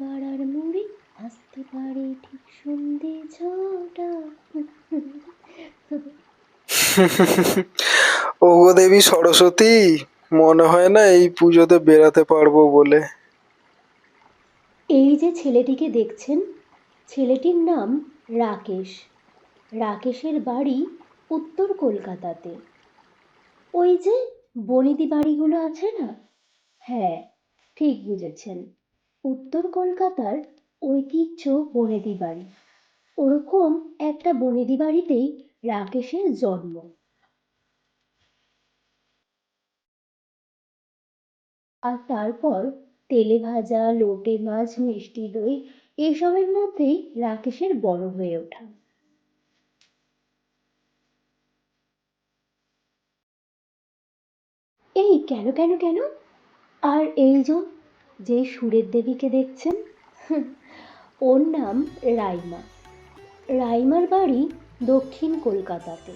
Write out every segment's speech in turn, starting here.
পাড়ার মুড়ি আসতে পারে ঠিক সন্ধে ছটা। ওগো দেবী সরস্বতী মনে হয় না এই পুজোতে বেরাতে পারব বলে। এই যে ছেলেটিকে দেখছেন ছেলেটির নাম রাকেশ। রাকেশের বাড়ি উত্তর কলকাতাতে। ওই যে বনিদি বাড়িগুলো আছে না? হ্যাঁ ঠিক বুঝেছেন। উত্তর কলকাতার ঐতিহ্য বনেদি বাড়ি। ওরকম একটা বনেদি বাড়িতেই রাকেশের জন্ম। আর তারপর তেলে ভাজা, লোটে মাছ, মিষ্টি দই, এসবের মধ্যেই রাকেশের বড় হয়ে ওঠা। এই কেন কেন কেন? আর এই যে যে সুরের দেবীকে দেখছেন? ওর নাম রাইমা। রাইমার বাড়ি দক্ষিণ কলকাতাতে।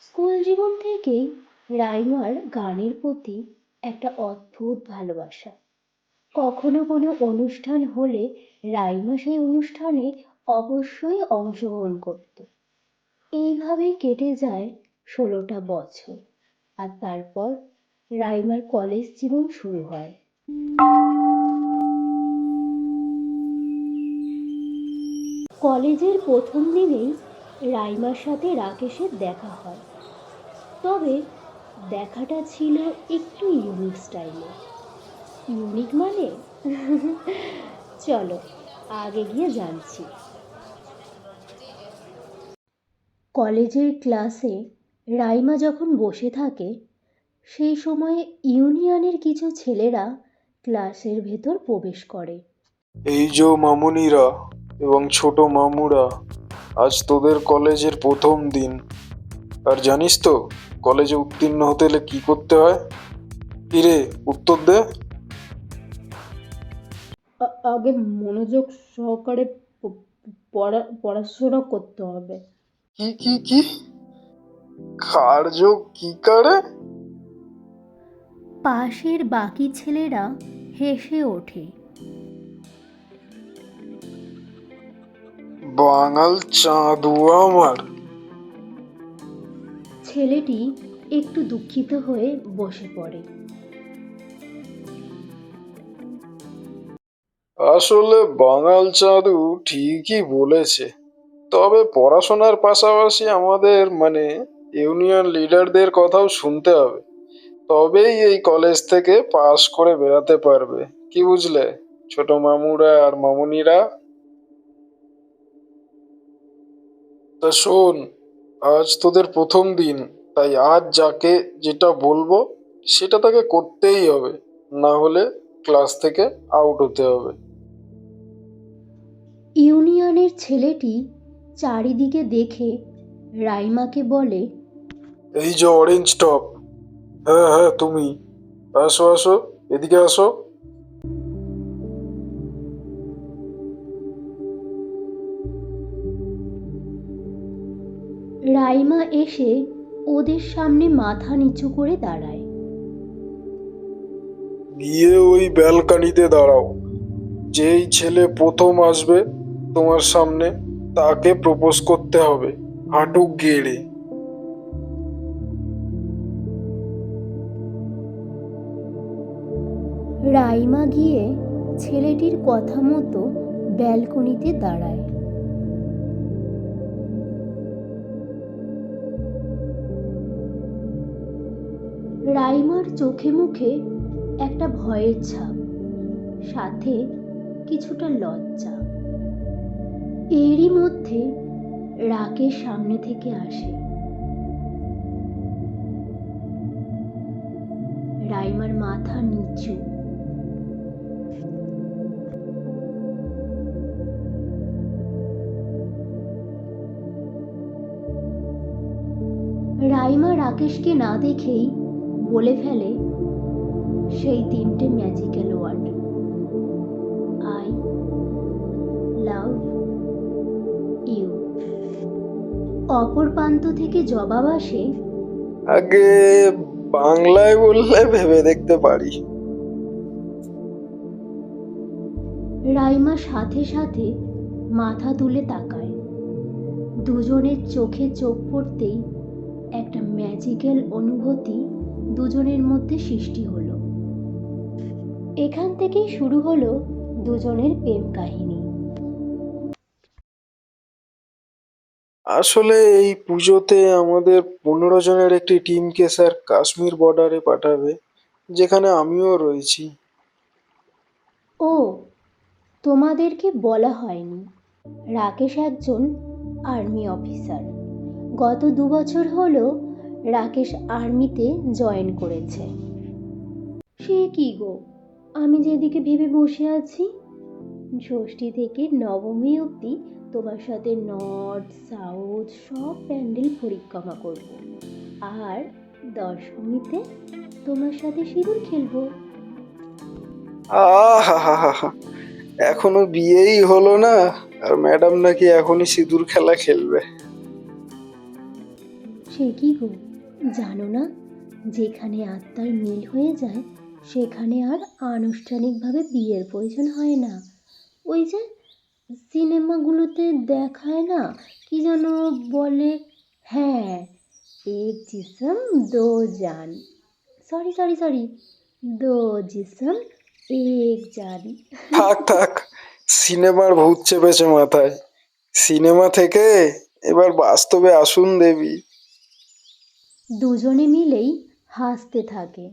স্কুল জীবন থেকেই রাইমার গানের প্রতি একটা অদ্ভুত ভালোবাসা। কখনো কোনো অনুষ্ঠান হলে রাইমা সেই অনুষ্ঠানে অবশ্যই অংশগ্রহণ করত। এইভাবেই কেটে যায় ষোলোটা বছর। আর তারপর রাইমার কলেজ জীবন শুরু হয়। কলেজের প্রথম দিনেই রাইমার সাথে রাকেশের দেখা হয়। তবে দেখাটা ছিল একটু ইউনিক স্টাইলে ইউনিক মানে? চলো, আগে গিয়ে জানছি। কলেজের ক্লাসে রাইমা যখন বসে থাকে, সেই সময়ে ইউনিয়নের কিছু ছেলেরা ক্লাসের ভেতর প্রবেশ করে। এই যে মামুনিরা এবং ছোট মামুরা আজ তোদের কলেজের প্রথম দিন। আর জানিস তো কলেজে উত্তীর্ণ হতে হলে কি করতে হয়? কিরে উত্তর দে। আগে মনোযোগ সহকারে পড়া পড়াশোনা করতে হবে। কি কি কি? কার্য কি করে? পাশের বাকি ছেলেরা হেসে ওঠে। বাঙাল চাঁদু আমার। ছেলেটি একটু দুঃখিত হয়ে বসে পড়ে। আসলে বাঙাল চাঁদু ঠিকই বলেছে তবে পড়াশোনার পাশাপাশি আমাদের মানে ইউনিয়ন লিডারদের কথাও শুনতে হবে। তবেই এই কলেজ থেকে পাশ করে বেরাতে পারবে কি বুঝলে? ছোট মামুরা আর মামুনিরা তা শোন আজ তোদের প্রথম দিন তাই আজ যাকে যেটা বলব সেটা তাকে করতেই হবে না হলে ক্লাস থেকে আউট হতে হবে। ইউনিয়নের ছেলেটি চারিদিকে দেখে রাইমাকে বলে এই যে অরেঞ্জ টপ হ্যাঁ হ্যাঁ তুমি আসো আসো এদিকে আসো। রাইমা এসে ওদের সামনে মাথা নিচু করে দাঁড়ায়। গিয়ে ওই ব্যালকানিতে দাঁড়াও। যেই ছেলে প্রথম আসবে তোমার সামনে তাকে প্রপোজ করতে হবে। হাঁটু গেড়ে। রাইমা গিয়ে ছেলেটির কথা মতো ব্যালকনিতে দাঁড়ায়। রাইমার চোখে মুখে একটা ভয়ের ছাপ, সাথে কিছুটা লজ্জা। এরই মধ্যে রাকের সামনে থেকে আসে। রাইমার মাথা নিচু। রাইমা রাকেশকে না দেখেই বলে ফেলে সেই তিনটে magical word I love you অপর প্রান্ত থেকে জবাব আসে আগে বাংলায় বললে ভেবে দেখতে পারি। রাইমা সাথে সাথে মাথা তুলে তাকায়। দুজনের চোখে চোখ পড়তেই একটা ম্যাজিক্যাল অনুভূতি দুজনের মধ্যে সৃষ্টি হলো। এখান থেকেই শুরু হলো দুজনের প্রেম কাহিনী। আসলে এই পুজোতে আমাদের পনেরো জনের একটি টিমকে স্যার কাশ্মীর বর্ডারে পাঠাবে যেখানে আমিও রয়েছি। ও তোমাদেরকে বলা হয়নি। রাকেশ একজন আর্মি অফিসার গত দু বছর হলো রাকেশ আর্মিতে জয়েন করেছে। সে কি গো? আমি যেদিকে ভেবে বসে আছি। ষষ্ঠী থেকে নবমী অবধি তোমার সাথে নর্থ সাউথ সব প্যান্ডেল পরিক্রমা করব। আর দশমীতে তোমার সাথে সিঁদুর খেলব। এখনও বিয়েই হলো না? আর ম্যাডাম নাকি এখনই সিঁদুর খেলা খেলবে। সে কি গো? জানো না, যেখানে আত্মার মিল হয়ে যায়, সেখানে আর আনুষ্ঠানিকভাবে বিয়ের প্রয়োজন হয় না। ওই যে সিনেমাগুলোতে দেখায় না, কি যেন বলে? হ্যাঁ এক জিসম দো জান সরি সরি সরি দো জিসম এক জান থাক থাক, সিনেমার ভূত চেপেছে মাথায়। সিনেমা থেকে এবার বাস্তবে আসুন দেবী। দুজনে মিলেই হাসতে থাকে।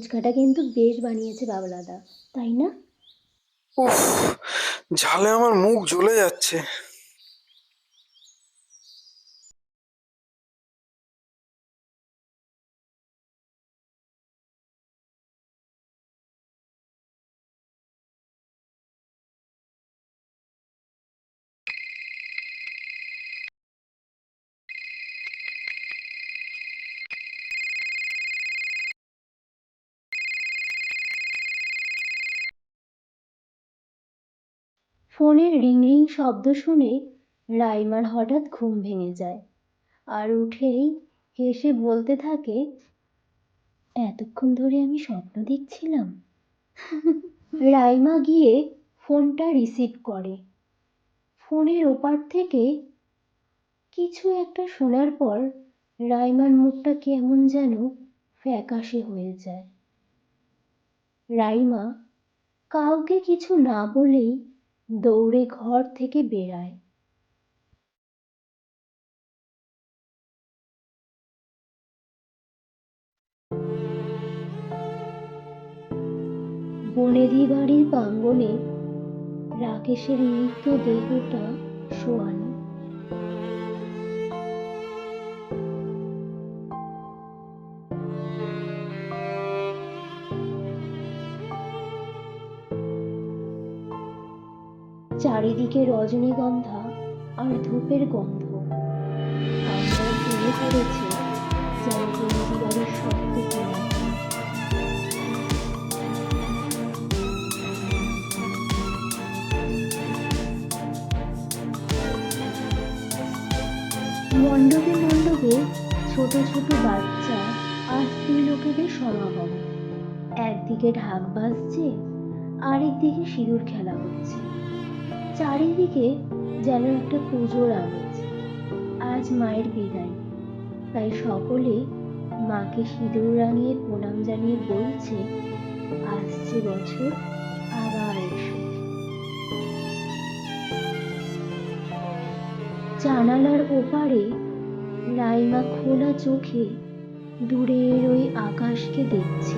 ফুচকাটা কিন্তু বেশ বানিয়েছে বাবলাদা তাই না? উফ ঝালে আমার মুখ জ্বলে যাচ্ছে। ফোনের রিং রিং শব্দ শুনে রাইমার হঠাৎ ঘুম ভেঙে যায় আর উঠেই হেসে বলতে থাকে, এতক্ষণ ধরে আমি স্বপ্ন দেখছিলাম। রাইমা গিয়ে ফোনটা রিসিভ করে। ফোনের ওপার থেকে কিছু একটা শোনার পর রাইমার মুখটা কেমন যেন ফ্যাকাশে হয়ে যায়। রাইমা কাউকে কিছু না বলেই দৌড়ে ঘর থেকে বেরায় বনেদি বাড়ির প্রাঙ্গনে রাকেশের মৃত দেহটা শোয়ানো চারিদিকে রজনীগন্ধা আর ধূপের গন্ধ। মণ্ডপে মণ্ডপে ছোট ছোট বাচ্চা আর স্ত্রী লোকেদের সমাগম। একদিকে ঢাক বাজছে, আরেকদিকে সিঁদুর খেলা হচ্ছে। চারিদিকে যেন একটা পুজোর আমেজ। আজ মায়ের বিদায়। তাই সকলে মাকে সিঁদুর রাঙিয়ে প্রণাম জানিয়ে বলছে, আসছে বছর, আবার এসো। জানালার ওপারে রাইমা খোলা চোখে দূরের ওই আকাশকে দেখছে।